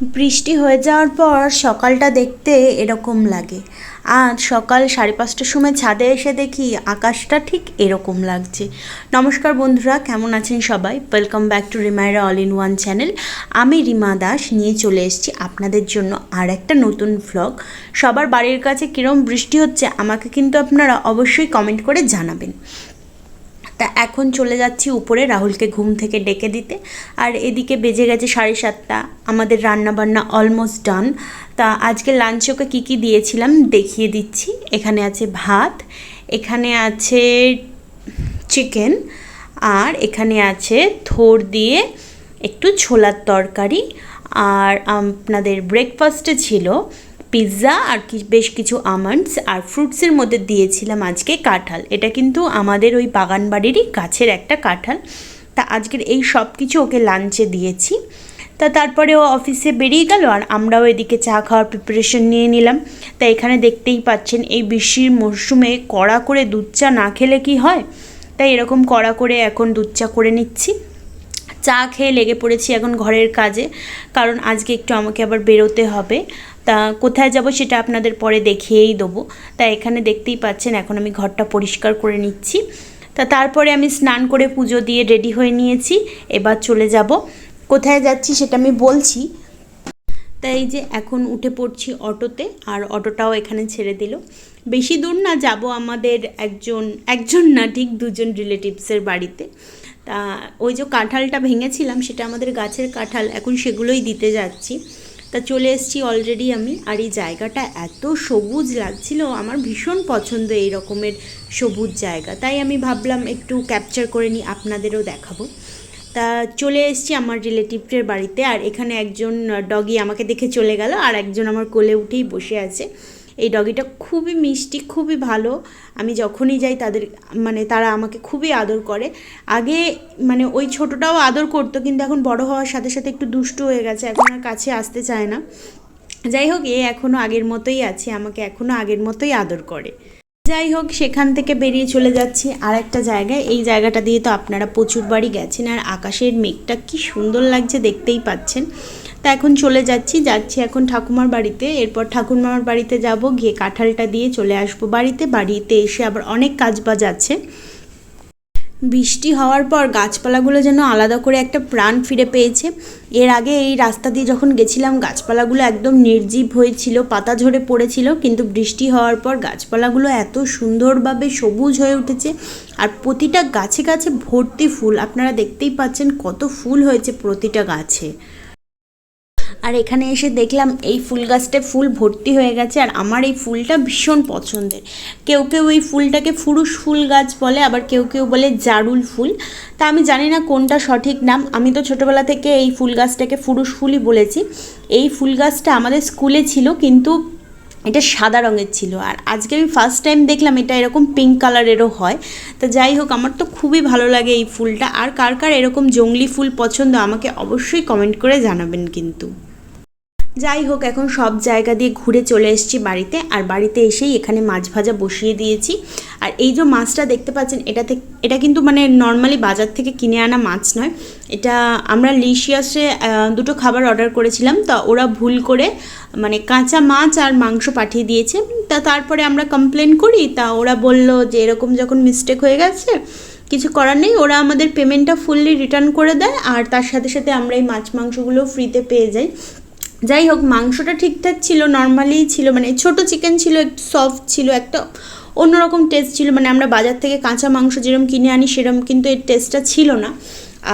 বৃষ্টি হয়ে যাওয়ার পর সকালটা দেখতে এরকম লাগে। আজ সকাল সাড়ে পাঁচটার সময় ছাদে এসে দেখি আকাশটা ঠিক এরকম লাগছে। নমস্কার বন্ধুরা, কেমন আছেন সবাই? ওয়েলকাম ব্যাক টু রিমাইরা অল ইন ওয়ান চ্যানেল আমি রিমা দাস, নিয়ে চলে এসেছি আপনাদের জন্য আর একটা নতুন ভ্লগ সবার বাড়ির কাছে কীরম বৃষ্টি হচ্ছে আমাকে কিন্তু আপনারা অবশ্যই কমেন্ট করে জানাবেন। তা এখন চলে যাচ্ছি উপরে রাহুলকে ঘুম থেকে ডেকে দিতে। আর এদিকে বেজে গেছে সাড়ে সাতটা। আমাদের রান্নাবান্না অলমোস্ট ডান তা আজকে লাঞ্চে ওকে কী কী দিয়েছিলাম দেখিয়ে দিচ্ছি। এখানে আছে ভাত, এখানে আছে চিকেন আর এখানে আছে থোর দিয়ে একটু ছোলার তরকারি। আর আপনাদের ব্রেকফাস্টে ছিল পিৎজা আর কি, বেশ কিছু আমন্ডস আর ফ্রুটসের মধ্যে দিয়েছিলাম আজকে কাঁঠাল। এটা কিন্তু আমাদের ওই বাগান বাড়িরই গাছের একটা কাঁঠাল। তা আজকের এই সব কিছু ওকে লাঞ্চে দিয়েছি। তা তারপরে ও অফিসে বেরিয়ে গেল আর আমরাও এদিকে চা খাওয়ার প্রিপারেশন নিয়ে নিলাম। তা এখানে দেখতেই পাচ্ছেন, এই বৃষ্টির মরশুমে কড়া করে দুধ চা না খেলে কি হয়? তাই এরকম কড়া করে এখন দুধ চা করে নিচ্ছি। চা খেয়ে লেগে পড়েছি এখন ঘরের কাজে। কারণ আজকে একটু আমাকে আবার বেরোতে হবে। তা কোথায় যাব সেটা আপনাদের পরে দেখিয়েই দেবো। তা এখানে দেখতেই পাচ্ছেন, এখন আমি ঘরটা পরিষ্কার করে নিচ্ছি। তা তারপরে আমি স্নান করে পুজো দিয়ে রেডি হয়ে নিয়েছি। এবার চলে যাব। কোথায় যাচ্ছি সেটা আমি বলছি। তাই যে এখন উঠে পড়ছি অটোতে, আর অটোটাও এখানে ছেড়ে দিল। বেশি দূর না, যাব আমাদের একজন একজন না, ঠিক দুজন রিলেটিভসের বাড়িতে। তা ওই যে কাঁঠালটা ভেঙেছিলাম, সেটা আমাদের গাছের কাঁঠাল, এখন সেগুলোই দিতে যাচ্ছি। তা চলে এসেছি অলরেডি আমি, আর এই জায়গাটা এত সবুজ লাগছিল, আমার ভীষণ পছন্দ এই রকমের সবুজ জায়গা। তাই আমি ভাবলাম একটু ক্যাপচার করে নিই, আপনাদেরও দেখাবো। তা চলে এসেছি আমার রিলেটিভদের বাড়িতে, আর এখানে একজন ডগি আমাকে দেখে চলে গেল, আর একজন আমার কোলে উঠেই বসে আছে। এই ডগিটা খুবই মিষ্টি, খুবই ভালো। আমি যখনই যাই তাদের মানে তারা আমাকে খুবই আদর করে। আগে মানে ওই ছোটোটাও আদর করতো, কিন্তু এখন বড় হওয়ার সাথে সাথে একটু দুষ্টু হয়ে গেছে, এখন আর কাছে আসতে চায় না। যাই হোক, এ এখনও আগের মতোই আছে, আমাকে এখনও আগের মতোই আদর করে। যাই হোক, সেখান থেকে বেরিয়ে চলে যাচ্ছি আর একটা জায়গায়। এই জায়গাটা দিয়ে তো আপনারা প্রচুর বাড়ি গেছেন, আর আকাশের মেঘটা কি সুন্দর লাগছে দেখতেই পাচ্ছেন। তা এখন চলে যাচ্ছি যাচ্ছি এখন ঠাকুমার বাড়িতে। এরপর ঠাকুরমার বাড়িতে যাব, গিয়ে কাঁঠালটা দিয়ে চলে আসব বাড়িতে। বাড়িতে এসে আবার অনেক কাজ বাজ আছে। বৃষ্টি হওয়ার পর গাছপালাগুলো যেন আলাদা করে একটা প্রাণ ফিরে পেয়েছে। এর আগে এই রাস্তা দিয়ে যখন গেছিলাম, গাছপালাগুলো একদম নির্জীব হয়েছিল, পাতা ঝরে পড়েছিল। কিন্তু বৃষ্টি হওয়ার পর গাছপালাগুলো এত সুন্দরভাবে সবুজ হয়ে উঠেছে আর প্রতিটা গাছে গাছে ভর্তি ফুল। আপনারা দেখতেই পাচ্ছেন কত ফুল হয়েছে প্রতিটা গাছে। আর এখানে এসে দেখলাম এই ফুল গাছটা ফুল ভর্তি হয়ে গেছে আর আমার এই ফুলটা ভীষণ পছন্দের। কেউ কেউ এই ফুলটাকে ফুরুষ ফুল গাছ বলে, আবার কেউ কেউ বলে জারুল ফুল। তা আমি জানি না কোনটা সঠিক নাম। আমি তো ছোটোবেলা থেকে এই ফুল গাছটাকে ফুরুষ ফুলই বলেছি। এই ফুল গাছটা আমাদের স্কুলে ছিল, কিন্তু এটা সাদা রঙের ছিল। আর আজকে আমি ফার্স্ট টাইম দেখলাম এটা এরকম পিঙ্ক কালারেরও হয়। তো যাই হোক, আমার তো খুবই ভালো লাগে এই ফুলটা। আর কার কার এরকম জঙ্গলি ফুল পছন্দ আমাকে অবশ্যই কমেন্ট করে জানাবেন কিন্তু। যাই হোক, এখন সব জায়গা দিয়ে ঘুরে চলে এসেছি বাড়িতে, আর বাড়িতে এসেই এখানে মাছ ভাজা বসিয়ে দিয়েছি। আর এই যে মাছটা দেখতে পাচ্ছেন, এটা এটা কিন্তু মানে নর্মালি বাজার থেকে কিনে আনা মাছ নয়। এটা আমরা লিশিয়াসে দুটো খাবার অর্ডার করেছিলাম, তা ওরা ভুল করে মানে কাঁচা মাছ আর মাংস পাঠিয়ে দিয়েছে। তা তারপরে আমরা কমপ্লেন করি, তা ওরা বলল যে এরকম যখন মিস্টেক হয়ে গেছে, কিছু করার নেই, ওরা আমাদের পেমেন্টটা ফুললি রিটার্ন করে দেয়, আর তার সাথে সাথে আমরা এই মাছ মাংসগুলো ফ্রিতে পেয়ে যাই। যাই হোক মাংসটা ঠিকঠাক ছিল নর্মালি ছিল মানে ছোট চিকেন ছিল, একটু সফট ছিল, একটা অন্যরকম টেস্ট ছিল মানে আমরা বাজার থেকে কাঁচা মাংস যেরকম কিনে আনি সেরকম কিন্তু এর টেস্টটা ছিল না।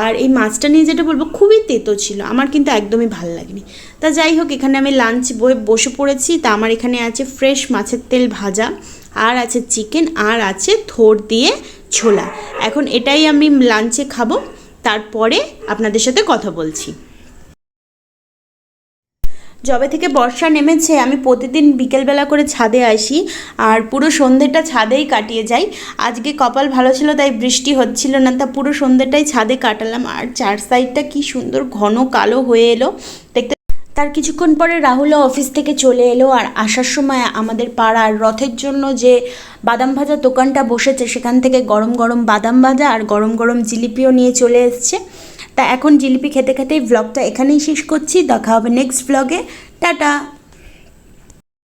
আর এই মাছটা নিয়ে যেটা বলব, খুবই তেতো ছিল, আমার কিন্তু একদমই ভালো লাগেনি। তা যাই হোক এখানে আমি লাঞ্চ বয়ে বসে পড়েছি, তা আমার এখানে আছে ফ্রেশ মাছের তেল ভাজা, আর আছে চিকেন আর আছে থোর দিয়ে ছোলা। এখন এটাই আমি লাঞ্চে খাব, তারপরে আপনাদের সাথে কথা বলছি। যবে থেকে বর্ষা নেমেছে, আমি প্রতিদিন বিকেলবেলা করে ছাদে আসি আর পুরো সন্ধ্যেটা ছাদেই কাটিয়ে যাই। আজকে কপাল ভালো ছিল, তাই বৃষ্টি হচ্ছিল না, তা পুরো সন্ধ্যেটাই ছাদে কাটালাম। আর চার সাইডটা কি সুন্দর ঘন কালো হয়ে এলো। দেখতে তার কিছুক্ষণ পরে রাহুলও অফিস থেকে চলে এলো আর আসার সময় আমাদের পাড়ার রথের জন্য যে বাদাম ভাজা দোকানটা বসেছে, সেখান থেকে গরম গরম বাদাম ভাজা আর গরম গরম জিলিপিও নিয়ে চলে এসছে। তা এখন জিলিপি খেতে খেতেই ব্লগটা এখানেই শেষ করছি। দেখা হবে নেক্সট ব্লগে টাটা!